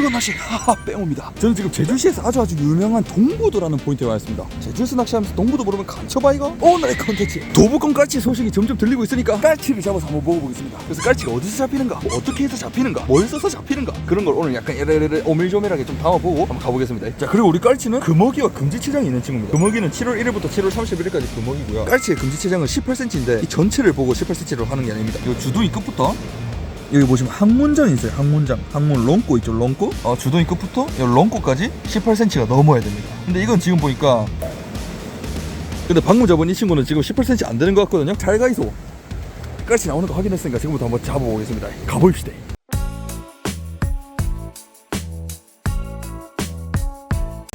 낚시 하하 빼옵니다. 저는 지금 제주시에서 아주 아주 유명한 동부도라는 포인트에 와 있습니다. 제주에서 낚시하면서 동부도 모르면 간첩아 이거? 오늘의 컨텐츠. 도부권 깔치 소식이 점점 들리고 있으니까 깔치를 잡아서 한번 먹어보겠습니다. 그래서 깔치가 어디서 잡히는가? 뭐 어떻게 해서 잡히는가? 뭘 써서 잡히는가? 그런 걸 오늘 약간 에레레레 오밀조밀하게 좀 담아보고 한번 가보겠습니다. 자 그리고 우리 깔치는 금어기와 금지체장이 있는 친구입니다. 금어기는 7월 1일부터 7월 31일까지 금어기고요. 깔치의 금지체장은 18cm인데 이 전체를 보고 18cm로 하는 게 아닙니다. 이 주둥이 끝부터 여기 보시면 항문장이 있어요. 항문장. 항문 롱꼬 있죠. 롱꼬. 어, 주둥이 끝부터 이 롱꼬까지 18cm가 넘어야 됩니다. 근데 이건 지금 보니까 근데 방금 잡은 이 친구는 지금 18cm 안 되는 것 같거든요. 잘 가이소. 깔치 나오는 거 확인했으니까 지금부터 한번 잡아보겠습니다. 가보입시다.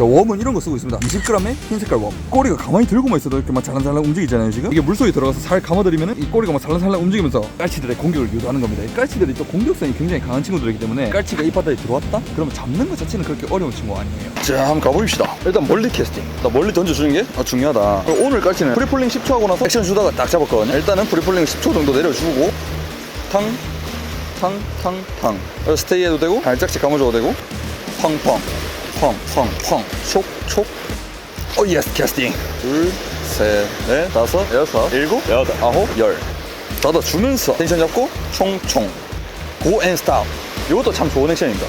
웜은 이런 거 쓰고 있습니다. 20g의 흰 색깔 웜. 꼬리가 가만히 들고만 있어도 이렇게 막 살랑살랑 움직이잖아요, 지금. 이게 물속에 들어가서 살 감아들이면 이 꼬리가 막 살랑살랑 움직이면서 깔치들의 공격을 유도하는 겁니다. 이 깔치들이 또 공격성이 굉장히 강한 친구들이기 때문에 깔치가 이 바다에 들어왔다? 그러면 잡는 것 자체는 그렇게 어려운 친구가 아니에요. 자, 한번 가봅시다. 일단 멀리 캐스팅. 나 멀리 던져주는 게 아, 중요하다. 오늘 깔치는 프리폴링 10초 하고 나서 액션 주다가 딱 잡았거든요. 일단은 프리폴링 10초 정도 내려주고 탕, 탕, 탕, 탕. 스테이 해도 되고 발짝씩 감아줘도 되고 펑펑 펑, 펑, 펑, 촉, 촉. 오, 예스, 캐스팅. 둘, 셋, 넷, 다섯, 여섯, 일곱, 여덟, 아홉, 열. 닫아 주면서 텐션 잡고 총, 총. 고 앤 스탑. 이것도 참 좋은 액션입니다.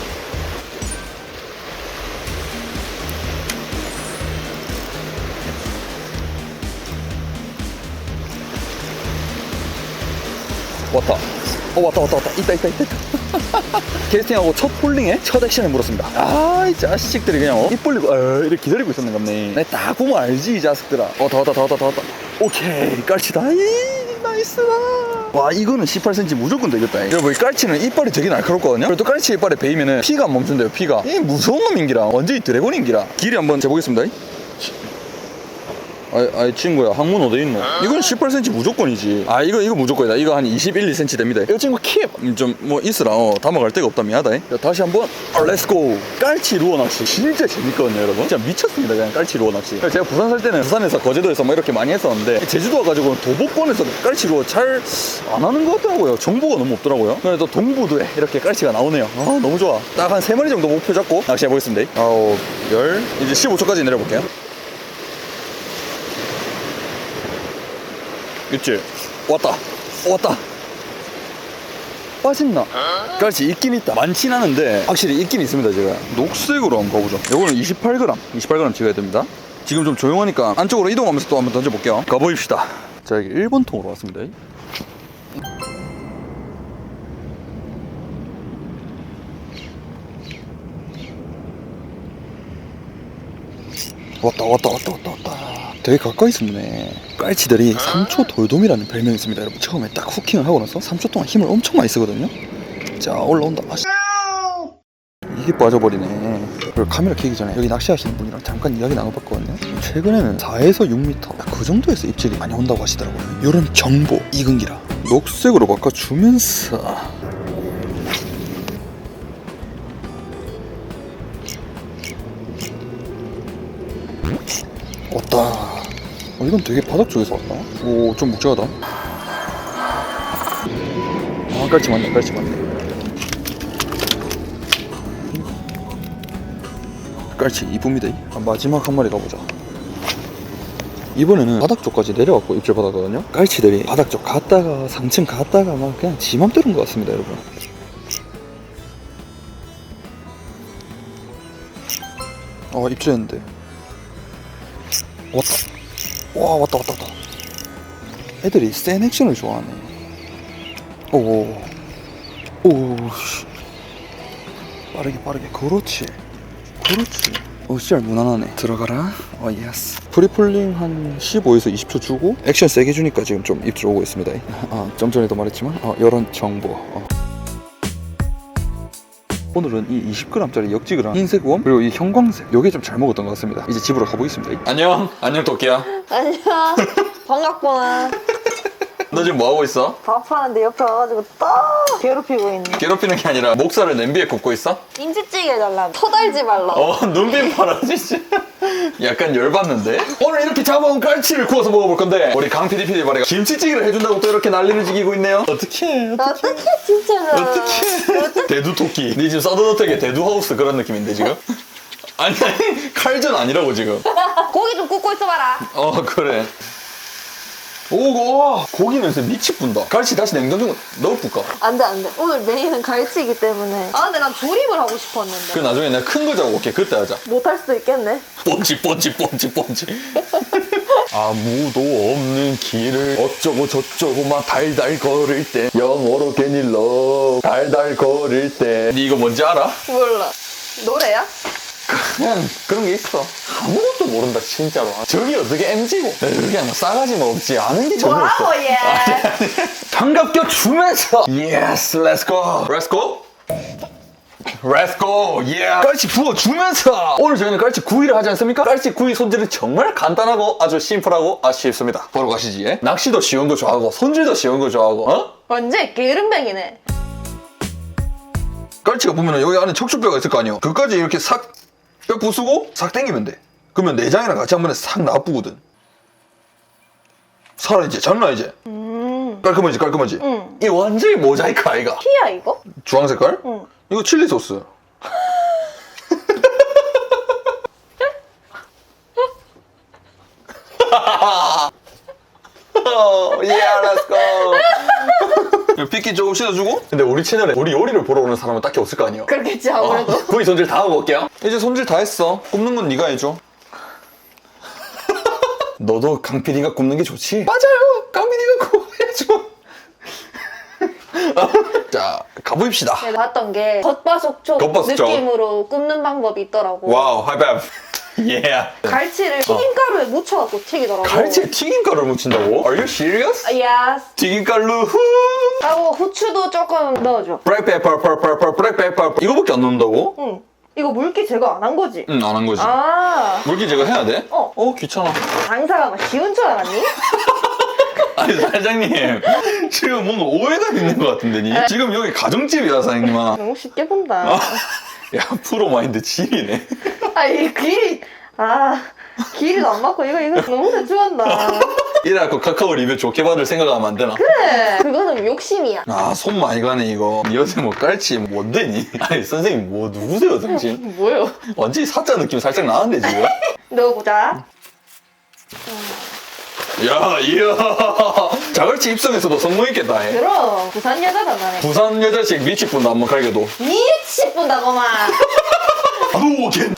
왔다. 어, 왔다, 왔다, 왔다. 있다, 있다, 있다. 있다. 캐스팅하고 첫 폴링에 첫 액션을 물었습니다. 아, 이 자식들이 그냥 어? 입 벌리고 어, 이렇게 기다리고 있었는 겁네. 내딱 보면 알지, 이 자식들아. 어, 다 왔다, 다 왔다, 다 왔다. 오케이, 깔치다. 이, 나이스다. 와, 이거는 18cm 무조건 되겠다. 여러분, 이 깔치는 이빨이 되게 날카롭거든요. 그래도 깔치 이빨에 베이면은 피가 안 멈춘대요, 피가. 이 무서운 놈인기라. 완전히 드래곤인기라. 길이 한번 재보겠습니다. 아이, 아이 친구야. 항문 어디 있노? 이건 18cm 무조건이지. 아 이거 이거 무조건이다. 이거 한 21, 2cm 됩니다. 이 친구 킵좀뭐 있으라. 어 담아갈 데가 없다. 미안하다. 자, 다시 한번. 아, 렛츠고 깔치 루어 낚시. 진짜 재밌거든요 여러분. 진짜 미쳤습니다 그냥 깔치 루어 낚시. 제가 부산 살 때는 부산에서 거제도에서 뭐 이렇게 많이 했었는데 제주도 와가지고 도보권에서 깔치 루어 잘 안 하는 것 같더라고요. 정보가 너무 없더라고요. 그래도 동부도에 이렇게 깔치가 나오네요. 아 너무 좋아. 딱 한 세마리 정도 목표 잡고 낚시해 보겠습니다. 아홉 열. 이제 15초까지 내려볼게요 그치? 왔다. 왔다. 빠진나? 깔치 있긴 있다. 많진 않은데 확실히 있긴 있습니다 제가. 녹색으로 한번 가보죠. 요거는 28g 28g 찍어야 됩니다. 지금 좀 조용하니까 안쪽으로 이동하면서 또 한번 던져볼게요. 가보입시다. 자 여기 1번 통으로 왔습니다. 왔다 왔다 왔다 왔다 왔다 되게 가까이 있었네. 깔치들이 3초 돌돔이라는 별명이 있습니다 여러분. 처음에 딱 후킹을 하고 나서 3초 동안 힘을 엄청 많이 쓰거든요. 자 올라온다. 아, 씨. 이게 빠져버리네. 그리고 카메라 켜기 전에 여기 낚시하시는 분이랑 잠깐 이야기 나눠봤거든요. 최근에는 4에서 6m 그 정도에서 입질이 많이 온다고 하시더라고요. 이런 정보 이근기라. 녹색으로 바꿔주면서 이건 되게 바닥 쪽에서 왔다. 오, 좀 묵직하다. 아, 깔치 맞네, 깔치 맞네. 깔치 이쁩니다. 아, 마지막 한 마리 가보자. 이번에는 바닥 쪽까지 내려왔고 입질 받았거든요. 깔치들이 바닥 쪽 갔다가 3층 갔다가 막 그냥 지 맘대로인 것 같습니다, 여러분. 아, 입질했는데. 왔다. 와 왔다 왔다 왔다. 애들이 센 액션을 좋아하네. 오. 오. 씨. 빠르게 빠르게. 그렇지. 그렇지. 오, 씨알 무난하네. 들어가라. 어, 예스. 프리폴링 한 15에서 20초 주고 액션 세게 주니까 지금 좀 입질 오고 있습니다. 아, 좀 전에도 말했지만 어, 이런 정보. 어. 오늘은 이 20g짜리 역지그랑 흰색 웜 그리고 이 형광색 요게 좀 잘 먹었던 것 같습니다. 이제 집으로 가보겠습니다. 안녕. 안녕 도끼야. 안녕. 반갑구나. 너 지금 뭐 하고 있어? 밥하는데 옆에 와가지고 딱 괴롭히고 있네. 괴롭히는 게 아니라 목살을 냄비에 굽고 있어? 김치찌개 해달라. 터달지 말라. 어 눈빛 봐라 진짜 약간 열받는데? 오늘 이렇게 잡아온 깔치를 구워서 먹어볼 건데 우리 강 PD PD 말이가 김치찌개를 해준다고 또 이렇게 난리를 지기고 있네요 어떡해 어떡해 진짜로. 어떡해 대두토끼 니 지금 서든어택의 대두하우스 그런 느낌인데 지금? 아니 아니 칼전 아니라고 지금 고기 좀 굽고 있어봐라. 어 그래 오고 고기 냄새 미치뿐다 갈치 다시 냉장고 넣어볼까? 안돼 안돼. 오늘 메인은 갈치이기 때문에. 아 근데 난 조림을 하고 싶었는데. 그 나중에 내가 큰 거 잡아올게 그때 하자 못할 수도 있겠네. 뻔치 뻔치 뻔치 뻔치 아무도 없는 길을 어쩌고 저쩌고 막 달달 걸을 때 영어로 괜히 love 달달 걸을 때니 이거 뭔지 알아? 몰라. 노래야? 그냥 그런 게 있어 아무것도 모른다 진짜로 저기 어떻게 MG고 그냥 뭐 싸가지 뭐 없지 아는 게 전혀 없어 뭐라고 얘? 반갑게 주면서 Yes, let's go Let's go Let's go, yeah. 깔치 부어 주면서 오늘 저희는 깔치 구이를 하지 않습니까? 깔치 구이 손질은 정말 간단하고 아주 심플하고 아주 쉽습니다. 보러 가시지. 예? 낚시도 쉬운 거 좋아하고 손질도 쉬운 거 좋아하고 어? 완전 게으름뱅이네. 깔치가 보면 여기 안에 척추뼈가 있을 거 아니에요. 그까지 이렇게 싹 뼈 부수고 싹 당기면 돼. 그러면 내장이랑 같이 한 번에 싹 나쁘거든. 살아 이제 장난 이제. 깔끔하지 깔끔하지. 응. 이 완전히 모자이크 아이가. 피야 이거? 주황 색깔? 응. 이거 칠리 소스. let's go. 피키 조금 씻어주고. 근데 우리 채널에 우리 요리를 보러 오는 사람은 딱히 없을 거 아니에요. 그렇겠지 아무래도. 어, 구이 손질 다 하고 올게요. 이제 손질 다 했어. 굽는 건 네가 해줘. 너도 강 PD가 굽는 게 좋지? 맞아요. 강 PD가 구워야죠. 자, 가보입시다. 봤던 게 겉바속촉 겉바속촉. 느낌으로 굽는 방법이 있더라고. 와우, 하이파이브. 예. 갈치를 튀김가루에 묻혀갖고 튀기더라고. 갈치에 튀김가루를 묻힌다고? Are you serious? 예스. 튀김가루 후. 하고 후추도 조금 넣어줘. 브렉페퍼, 퍼퍼, 브렉페퍼. 이거밖에 안 넣는다고? 응. 이거 물기 제거 안 한 거지? 응, 안 한 거지. 아. 물기 제거 해야 돼? 어. 어, 귀찮아. 장사가 막 쉬운 줄 알았니? 아니 사장님 지금 뭔가 오해가 있는 것 같은데 니 지금 여기 가정집이야 사장님아 너무 쉽게 본다. 야 프로 마인드 지리네 아, 이 길이. 아, 길이도 안 맞고 이거, 이거 너무 대충 한다. 이래갖고 카카오 리뷰 좋게 받을 생각하면 안 되나 그래. 그거는 욕심이야. 아 손 많이 가네 이거 니 요새 뭐 깔치 뭔데니 아니 선생님 뭐 누구세요 당신 뭐요? 완전히 사자 느낌 살짝 나는데 지금 넣어보자. 야 이야 자갈치 입성에서도 성공했겠다 해. 그럼, 부산 여자다, 나네. 부산 여자식 미치분도 한번 갈게도 미치 뿐다고만. 아노겐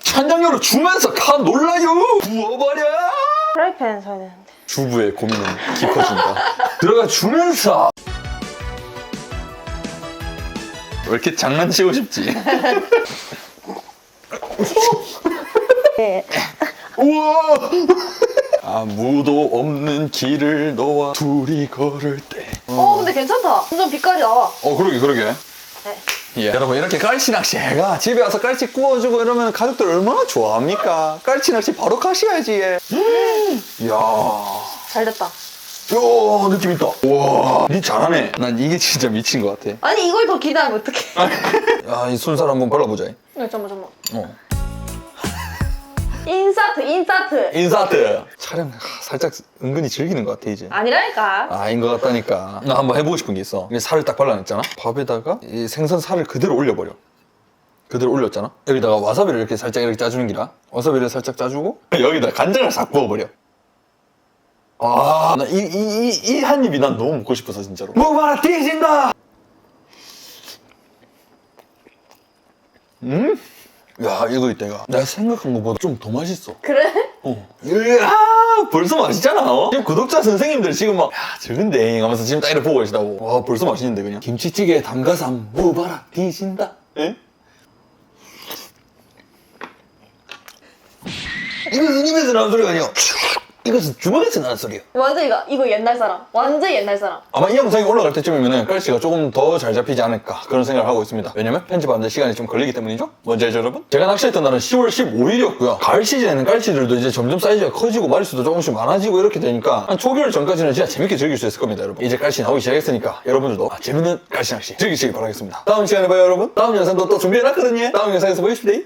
찬장료를 주면서 카 놀라요 부어버려 프라이팬 사야 되는데. 주부의 고민은 깊어진다. 들어가 주면서 왜 이렇게 장난치고 싶지? 네. 우와! 아무도 없는 길을 너와 둘이 걸을 때. 어, 근데 괜찮다. 완전 빛깔이 나와. 어 그러게 그러게. 네. 예. 여러분 이렇게 깔치 낚시 해가 집에 와서 깔치 구워주고 이러면 가족들 얼마나 좋아합니까? 깔치 낚시 바로 가셔야지. 예. 이야. 잘 됐다. 야 느낌 있다. 와, 니 잘하네. 난 이게 진짜 미친 것 같아. 아니, 이걸 더 기대하면 어떡해. 야, 이 순살 한번 발라보자. 네, 잠깐만, 잠깐만. 어. 인사트, 인사트. 인사트. 촬영 하, 살짝 은근히 즐기는 것 같아 이제. 아니라니까. 아닌 것 같다니까. 나 한번 해보고 싶은 게 있어. 이게 살을 딱 발라냈잖아. 밥에다가 이 생선 살을 그대로 올려버려. 그대로 올렸잖아. 여기다가 와사비를 이렇게 살짝 이렇게 짜주는 기라. 와사비를 살짝 짜주고 여기다 간장을 싹 부어버려. 아, 나 이 이 이 한 입이 난 너무 먹고 싶어서 진짜로. 먹어봐라 뒤진다. 음? 야 이거 이때가 내가 생각한 것보다 좀 더 맛있어. 그래? 어. 으아, 벌써 맛있잖아. 어? 지금 구독자 선생님들 지금 막, 야, 적은데 하면서 지금 딱 이렇게 보고 계시다고. 와, 벌써 맛있는데, 그냥. 김치찌개 담가삼, 무봐라, 뒤진다. 예? 이거 이 입에서 나온 소리가 아니야. 이것은 주먹에서 나는 소리야. 완전 이거 이거 옛날 사람. 완전 옛날 사람. 아마 이 영상이 올라갈 때쯤이면 깔씨가 조금 더 잘 잡히지 않을까 그런 생각을 하고 있습니다. 왜냐면 편집하는데 시간이 좀 걸리기 때문이죠. 알죠 여러분? 제가 낚시했던 날은 10월 15일이었고요. 가을 시즌에는 깔씨들도 이제 점점 사이즈가 커지고 마리수도 조금씩 많아지고 이렇게 되니까 한 초겨울 전까지는 진짜 재밌게 즐길 수 있을 겁니다 여러분. 이제 깔씨 나오기 시작했으니까 여러분들도 아, 재밌는 깔씨 낚시 즐기시기 바라겠습니다. 다음 시간에 봐요 여러분. 다음 영상도 또 준비해놨거든요. 다음 영상에서 보십시다.